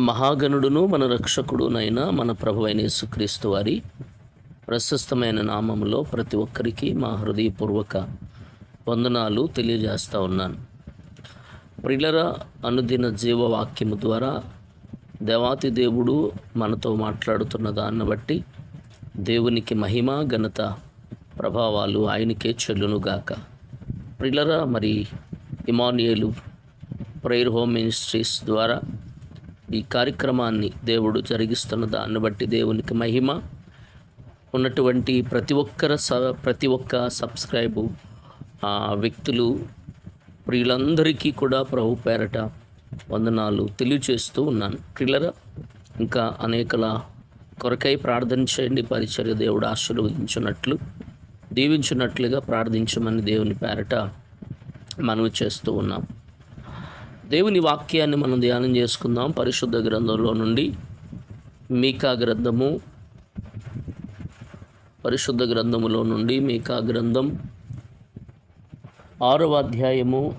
మహాగణుడును మన రక్షకుడునైన మన ప్రభు అయిన యేసుక్రీస్తు వారి ప్రశస్తమైన నామంలో ప్రతి ఒక్కరికి మా హృదయపూర్వక వందనాలు తెలియజేస్తూ ఉన్నాను. ప్రిలర అనుదిన జీవవాక్యము ద్వారా దేవాతి దేవుడు మనతో మాట్లాడుతున్న దాన్ని బట్టి దేవునికి మహిమ ఘనత ప్రభావాలు ఆయనకే చెల్లునుగాక. ప్రిలర మరి ఇమానియలు ప్రేయర్ హోమ్ మినిస్ట్రీస్ ద్వారా ఈ కార్యక్రమాన్ని దేవుడు జరిగిస్తున్న దాన్ని బట్టి దేవునికి మహిమ. ఉన్నటువంటి ప్రతి ఒక్కర స ప్రతి ఒక్క సబ్స్క్రైబు ఆ వ్యక్తులు ప్రియులందరికీ కూడా ప్రభు పేరట వందనాలు తెలియచేస్తూ ఉన్నాను. ప్రియులరా ఇంకా అనేకల కొరకై ప్రార్థన చేయండి. పరిచర్య దేవుడు ఆశీర్వదించినట్లు దీవించినట్లుగా ప్రార్థించమని దేవుని పేరట మనవి చేస్తూ ఉన్నాం. దేవుని వాక్యాన్ని మనం ధ్యానం చేసుకుందాం పరిశుద్ధ గ్రంథంలో నుండి. మీకా గ్రంథము. పరిశుద్ధ గ్రంథములో నుండి మీకా గ్రంథం. ఆరవ అధ్యాయము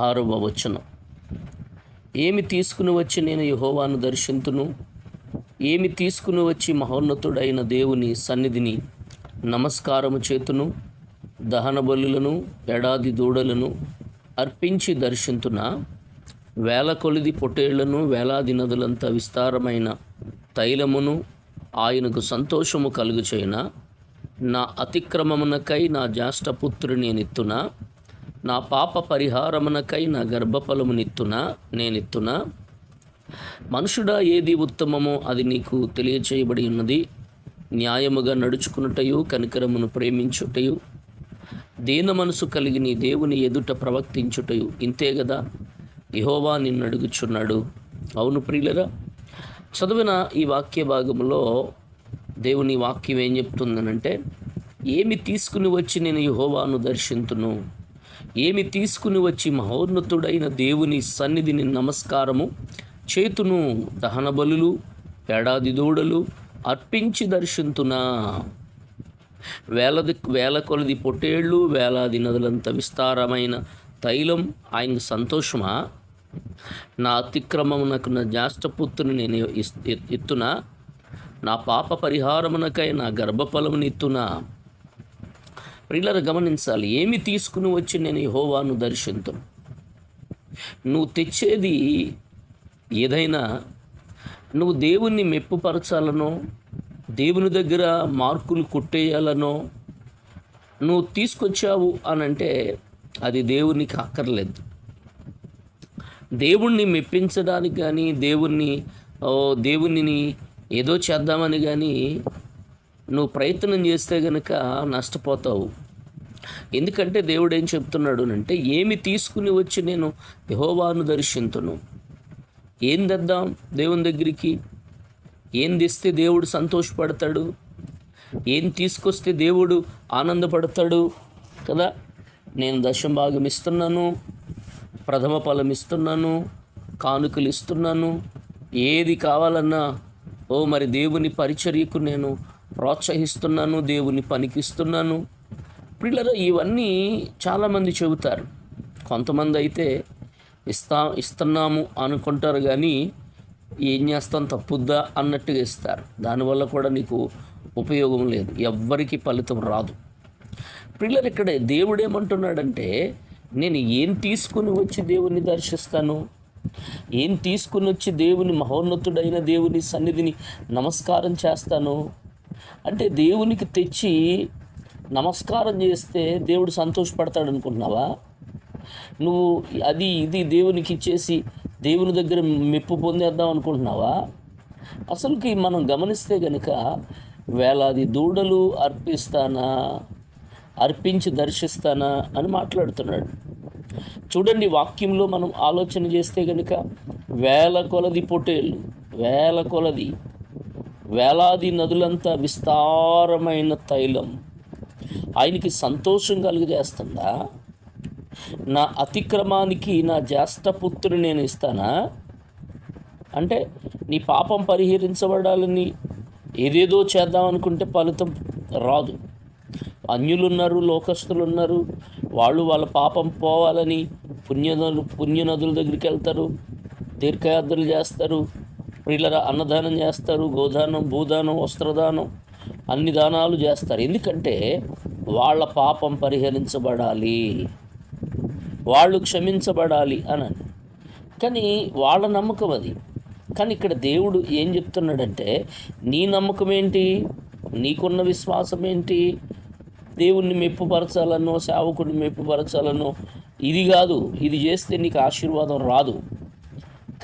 ఆరవ వచనం. ఏమి తీసుకుని వచ్చి నేను యహోవాను దర్శింతును? ఏమి తీసుకుని వచ్చి మహోన్నతుడైన దేవుని సన్నిధిని నమస్కారము చేతును? దహన బలులను ఎడాది దూడలను అర్పించి దర్శింతునా? వేల కొలిది పొట్టేళ్ళను వేలాది నదులంత విస్తారమైన తైలమును ఆయనకు సంతోషము కలుగు చేయన నా అతిక్రమమునకై నా జ్యేష్ఠపుత్రుని నేనెత్తునా నా పాప పరిహారమునకై నా గర్భఫలమునిత్తునా నేనెత్తున? మనుషుడా ఏది ఉత్తమమో అది నీకు తెలియచేయబడి ఉన్నది. న్యాయముగా నడుచుకున్నటయు కనికరమును ప్రేమించుటయు దీన మనసు కలిగి నీ దేవుని ఎదుట ప్రవర్తించుటయు ఇంతే కదా యహోవా నిన్ను అడుగుచున్నాడు. అవును ప్రియులరా చదివిన ఈ వాక్య భాగంలో దేవుని వాక్యం ఏం చెప్తుందనంటే ఏమి తీసుకుని వచ్చి నేను యహోవాను దర్శింతును? ఏమి తీసుకుని వచ్చి మహోన్నతుడైన దేవుని సన్నిధిని నమస్కారము? చేతును దహన బలులు ఏడాది దూడలు అర్పించి దర్శింతునా? వేలది వేల కొలది పొట్టేళ్ళు వేలాది నదులంత విస్తారమైన తైలం ఆయనకు సంతోషమా? నా అతిక్రమమునకు నా జ్యేష్ఠపుత్రుని నేను ఇస్- ఎత్- ఎత్తునా నా పాప పరిహారమునకై నా గర్భఫలముని ఎత్తునా ప్రియులరు గమనించాలి. ఏమి తీసుకుని వచ్చి నేను హోవాను దర్శింతును? నువ్వు తెచ్చేది ఏదైనా? నువ్వు దేవుణ్ణి మెప్పుపరచాలనో దేవుని దగ్గర మార్కులు కొట్టేయాలనో నువ్వు తీసుకొచ్చావు అని అంటే అది దేవునికి అక్కర్లేదు. దేవుణ్ణి మెప్పించడానికి కానీ దేవుణ్ణి దేవుణ్ణిని ఏదో చేద్దామని కానీ నువ్వు ప్రయత్నం చేస్తే గనుక నష్టపోతావు. ఎందుకంటే దేవుడు ఏం చెప్తున్నాడు అంటే ఏమి తీసుకుని వచ్చి నేను యహోవాను దర్శింతును? ఏం తెద్దాం దేవుని దగ్గరికి? ఏం తెస్తే దేవుడు సంతోషపడతాడు? ఏం తీసుకొస్తే దేవుడు ఆనందపడతాడు? కదా? నేను దశం భాగం ఇస్తున్నాను. ప్రథమ ఫలం ఇస్తున్నాను కానుకలు ఇస్తున్నాను. ఏది కావాలన్నా ఓ మరి దేవుని పరిచర్యకు నేను ప్రోత్సహిస్తున్నాను దేవుని పనికిస్తున్నాను. పిల్లలు ఇవన్నీ చాలామంది చెబుతారు. కొంతమంది అయితే ఇస్తా ఇస్తున్నాము అనుకుంటారు కానీ ఏం చేస్తాం తప్పుద్దా అన్నట్టుగా ఇస్తారు. దానివల్ల కూడా నీకు ఉపయోగం లేదు. ఎవ్వరికి ఫలితం రాదు. పిల్లలు ఇక్కడ దేవుడు ఏమంటున్నాడంటే నేను ఏం తీసుకుని వచ్చి దేవుణ్ణి దర్శిస్తాను? ఏం తీసుకుని వచ్చి దేవుని మహోన్నతుడైన దేవుని సన్నిధిని నమస్కారం చేస్తాను? అంటే దేవునికి తెచ్చి నమస్కారం చేస్తే దేవుడు సంతోషపడతాడు అనుకుంటున్నావా? నువ్వు అది ఇది దేవునికి ఇచ్చేసి దేవుని దగ్గర మెప్పు పొందేద్దాం అనుకుంటున్నావా? అసలుకి మనం గమనిస్తే కనుక వేలాది దూడలు అర్పిస్తానా? అర్పించి దర్శిస్తానా అని మాట్లాడుతున్నాడు. చూడండి వాక్యంలో మనం ఆలోచన చేస్తే కనుక వేల కొలది పొటేళ్ళు వేల కొలది వేలాది నదులంతా విస్తారమైన తైలం. ఆయనకి సంతోషం కలుగజేస్తుందా? నా అతిక్రమానికి నా జ్యేష్ఠపుత్రుని నేను ఇస్తానా? అంటే నీ పాపం పరిహరించబడాలని ఏదేదో చేద్దాం అనుకుంటే ఫలితం రాదు. అన్యులు ఉన్నారు లోకస్తులు ఉన్నారు వాళ్ళు వాళ్ళ పాపం పోవాలని పుణ్యనదులు పుణ్యనదుల దగ్గరికి వెళ్తారు తీర్థయాత్రలు చేస్తారు వీళ్ళ అన్నదానం చేస్తారు గోదానం భూదానం వస్త్రదానం అన్ని దానాలు చేస్తారు. ఎందుకంటే వాళ్ళ పాపం పరిహరించబడాలి. వాళ్ళు క్షమించబడాలి అని కానీ వాళ్ళ నమ్మకం అది. కానీ ఇక్కడ దేవుడు ఏం చెప్తున్నాడంటే నీ నమ్మకం ఏంటి? నీకున్న విశ్వాసం ఏంటి? దేవుణ్ణి మెప్పుపరచాలనో సేవకుడిని మెప్పుపరచాలనో ఇది కాదు. ఇది చేస్తే నీకు ఆశీర్వాదం రాదు.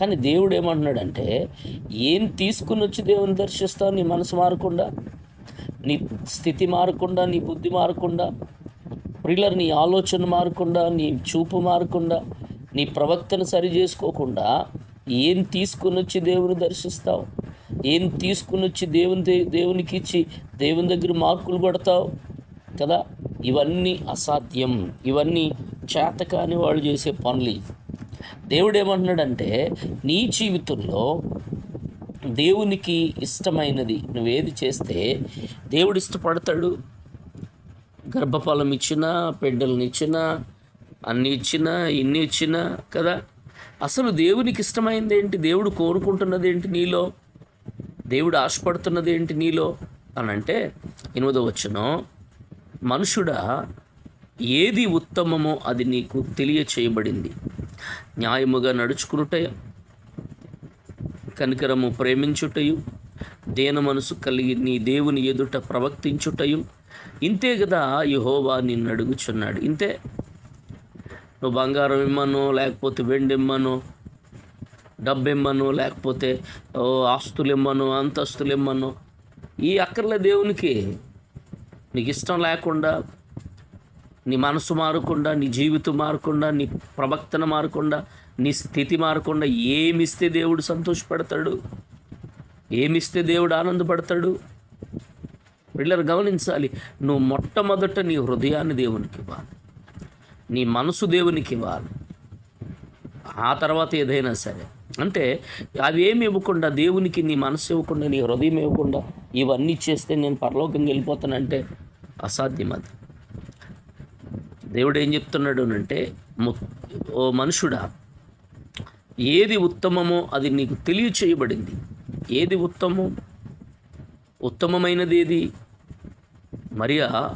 కానీ దేవుడు ఏమంటున్నాడంటే ఏం తీసుకుని వచ్చి దేవుని దర్శిస్తావు? నీ మనసు మారకుండా నీ స్థితి మారకుండా నీ బుద్ధి మారకుండా ప్రిల్లర్ నీ ఆలోచన మారకుండా నీ చూపు మారకుండా నీ ప్రవక్తను సరి చేసుకోకుండా ఏం తీసుకుని వచ్చి దేవుని దర్శిస్తావు? ఏం తీసుకుని వచ్చి దేవుని దే- దేవునికి ఇచ్చి దేవుని దగ్గర మార్కులు కొడతావు? కదా? ఇవన్నీ అసాధ్యం. ఇవన్నీ చేతకాని వాళ్ళు చేసే పనులు దేవుడు ఏమంటున్నాడంటే నీ జీవితంలో దేవునికి ఇష్టమైనది నువ్వేది చేస్తే దేవుడు ఇష్టపడతాడు. గర్భఫలం ఇచ్చినా బిడ్డలను ఇచ్చినా అన్ని ఇచ్చినా ఇన్ని ఇచ్చినా కదా? అసలు దేవునికి ఇష్టమైనది ఏంటి దేవుడు కోరుకుంటున్నది ఏంటి నీలో? దేవుడు ఆశపడుతున్నది ఏంటి నీలో? అని అంటే ఎనిమిదో వచ్చును మనుషుడా ఏది ఉత్తమమో అది నీకు తెలియచేయబడింది. న్యాయముగా నడుచుకునుట కనికరము ప్రేమించుటయు దేన మనసు కలిగి నీ దేవుని ఎదుట ప్రవర్తించుటయు. ఇంతే కదా యహోవా నిన్ను అడుగుచున్నాడు. ఇంతే. నువ్వు బంగారం ఇమ్మనో లేకపోతే వెండి ఇమ్మను డబ్బు ఇమ్మను లేకపోతే ఓ ఆస్తులు ఇమ్మను అంతస్తులు ఇమ్మను ఈ అక్కర్ల దేవునికి. నీకు ఇష్టం లేకుండా నీ మనసు మారకుండా నీ జీవితం మారకుండా నీ ప్రవక్తన మారకుండా నీ స్థితి మారకుండా ఏమిస్తే దేవుడు సంతోషపడతాడు? ఏమిస్తే దేవుడు ఆనందపడతాడు? పిల్లలు గమనించాలి నువ్వు మొట్టమొదట నీ హృదయాన్ని దేవునికి ఇవ్వాలి. నీ మనసు దేవునికి ఇవ్వాలి. ఆ తర్వాత ఏదైనా సరే. అంటే అవేమి ఏమి ఇవ్వకుండా దేవునికి నీ మనసు ఇవ్వకుండా నీ హృదయం ఇవ్వకుండా ఇవన్నీ చేస్తే నేను పరలోకంగా వెళ్ళిపోతానంటే అసాధ్యం అది. దేవుడు ఏం చెప్తున్నాడు అంటే ఓ మనుషుడా ఏది ఉత్తమమో అది నీకు తెలియచేయబడింది. ఏది ఉత్తమం? ఉత్తమమైనది ఏది మరియా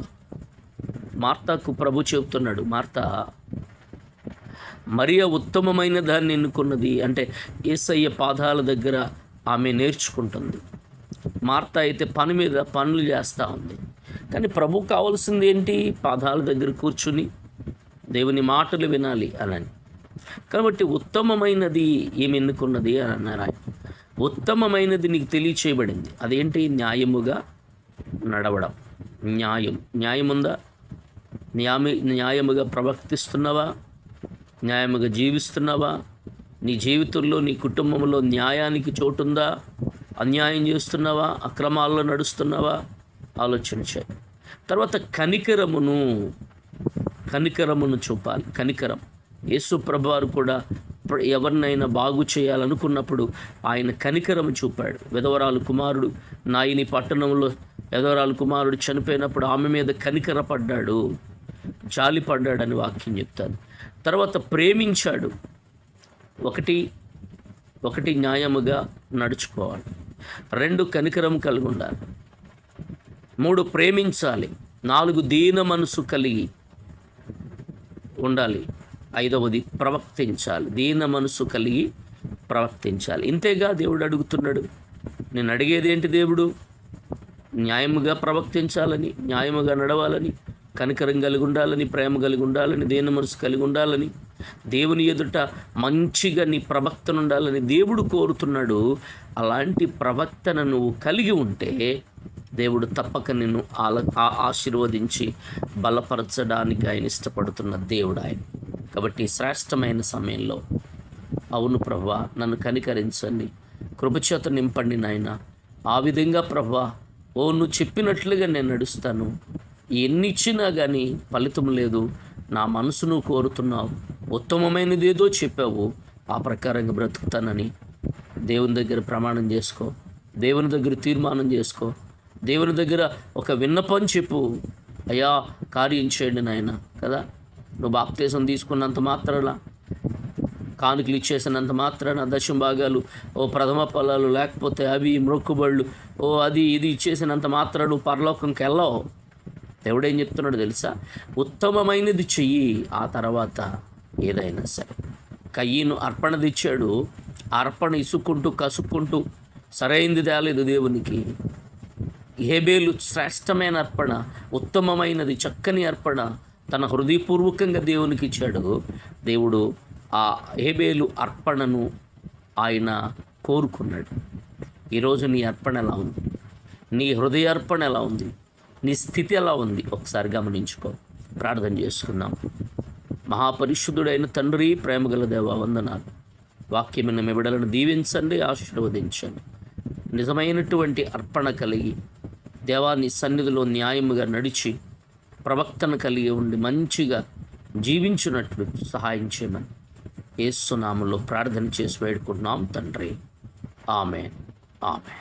మార్తాకు ప్రభు చెబుతున్నాడు మార్త మరియ ఉత్తమమైన దాన్ని ఎన్నుకున్నది? అంటే ఏసయ్య పాదాల దగ్గర ఆమె నేర్చుకుంటుంది. మార్త అయితే పని మీద పనులు చేస్తూ ఉంది. కానీ ప్రభు కావాల్సింది ఏంటి? పాదాల దగ్గర కూర్చుని దేవుని మాటలు వినాలి అని కాబట్టి ఉత్తమమైనది ఏమి ఎన్నుకున్నది అని అన్నారు ఆయన. ఉత్తమమైనది నీకు తెలియచేయబడింది. అదేంటి? న్యాయముగా నడవడం. న్యాయం. న్యాయం ఉందా న్యామి న్యాయముగా ప్రవర్తిస్తున్నావా? న్యాయముగా జీవిస్తున్నావా? నీ జీవితంలో నీ కుటుంబంలో న్యాయానికి చోటుందా? అన్యాయం చేస్తున్నావా? అక్రమాల్లో నడుస్తున్నావా? ఆలోచన చేయి. తర్వాత కనికరమును కనికరమును చూపాలి. కనికరం. యేసు ప్రభువారు కూడా ఎవరినైనా బాగు చేయాలనుకున్నప్పుడు ఆయన కనికరము చూపాడు. విధవరాలు కుమారుడు నాయని పట్టణంలో విధవరాలు కుమారుడు చనిపోయినప్పుడు ఆమె మీద కనికర పడ్డాడు జాలి పడ్డాడని వాక్యం చెప్తాను తర్వాత ప్రేమించాడు. ఒకటి ఒకటి న్యాయముగా నడుచుకోవాలి. రెండు కనికరం కలిగి ఉండాలి. మూడు ప్రేమించాలి. నాలుగు దీన మనసు కలిగి ఉండాలి. ఐదవది ప్రవర్తించాలి. దీన మనసు కలిగి ప్రవర్తించాలి. ఇంతేగా దేవుడు అడుగుతున్నాడు. నేను అడిగేది ఏంటి దేవుడు? న్యాయముగా ప్రవర్తించాలని న్యాయముగా నడవాలని కనికరం కలిగి ఉండాలని ప్రేమ కలిగి ఉండాలని దీన మనసు కలిగి ఉండాలని దేవుని ఎదుట మంచిగా నీ ప్రవక్తను ఉండాలని దేవుడు కోరుతున్నాడు అలాంటి ప్రవక్తను నువ్వు కలిగి ఉంటే దేవుడు తప్పక నిన్ను ఆల ఆ- ఆశీర్వదించి బలపరచడానికి ఆయన ఇష్టపడుతున్న దేవుడు ఆయన. కాబట్టి శ్రేష్టమైన సమయంలో అవును ప్రభా నన్ను కనికరించండి కృపచేత నింపండి నాయన. ఆ విధంగా ప్రభా ఓ నువ్వు చెప్పినట్లుగా నేను నడుస్తాను. ఎన్నిచ్చినా కానీ ఫలితం లేదు. నా మనసును కోరుతున్నావు. ఉత్తమమైనది ఏదో చెప్పావు. ఆ ప్రకారంగా బ్రతుకుతానని. దేవుని దగ్గర ప్రమాణం చేసుకో. దేవుని దగ్గర తీర్మానం చేసుకో. దేవుని దగ్గర ఒక విన్నపం చెప్పు. అయ్యా కార్యం చేయండి నాయన కదా? నువ్వు బాప్తీసం తీసుకున్నంత మాత్రాన కానుకలు ఇచ్చేసినంత మాత్రాన దశం భాగాలు ఓ ప్రథమ ఫలాలు లేకపోతే అవి మొక్కుబళ్ళు ఓ అది ఇది ఇచ్చేసినంత మాత్రాన నువ్వు పరలోకంకి వెళ్ళవు. దేవుడేం చెప్తున్నాడు తెలుసా? ఉత్తమమైనది చెయ్యి. ఆ తర్వాత ఏదైనా సరే. కయ్యను అర్పణ తెచ్చాడు అర్పణ ఇసుక్కుంటూ కసుక్కుంటూ సరైంది తేలేదు దేవునికి. హేబేలు శ్రేష్టమైన అర్పణ ఉత్తమమైనది చక్కని అర్పణ తన హృదయపూర్వకంగా దేవునికి ఇచ్చాడు దేవుడు ఆ హేబేలు అర్పణను ఆయన కోరుకున్నాడు. ఈరోజు నీ అర్పణ ఎలా ఉంది? నీ హృదయ అర్పణ ఎలా ఉంది? నీ స్థితి ఎలా ఉంది? ఒకసారి గమనించుకో. ప్రార్థన చేసుకుందాం. మహాపరిశుద్ధుడైన తండ్రి ప్రేమగల దేవ వందనాలు. వాక్యమైన మెబిడలను దీవించండి ఆశీర్వదించండి. నిజమైనటువంటి అర్పణ కలిగి దేవాన్ని సన్నిధిలో న్యాయముగా నడిచి ప్రవక్తను కలిగి ఉండి మంచిగా జీవించినట్లు సహాయం చేయమని ఏసునామంలో ప్రార్థన చేసి వేడుకున్నాం తండ్రి. ఆమె ఆమె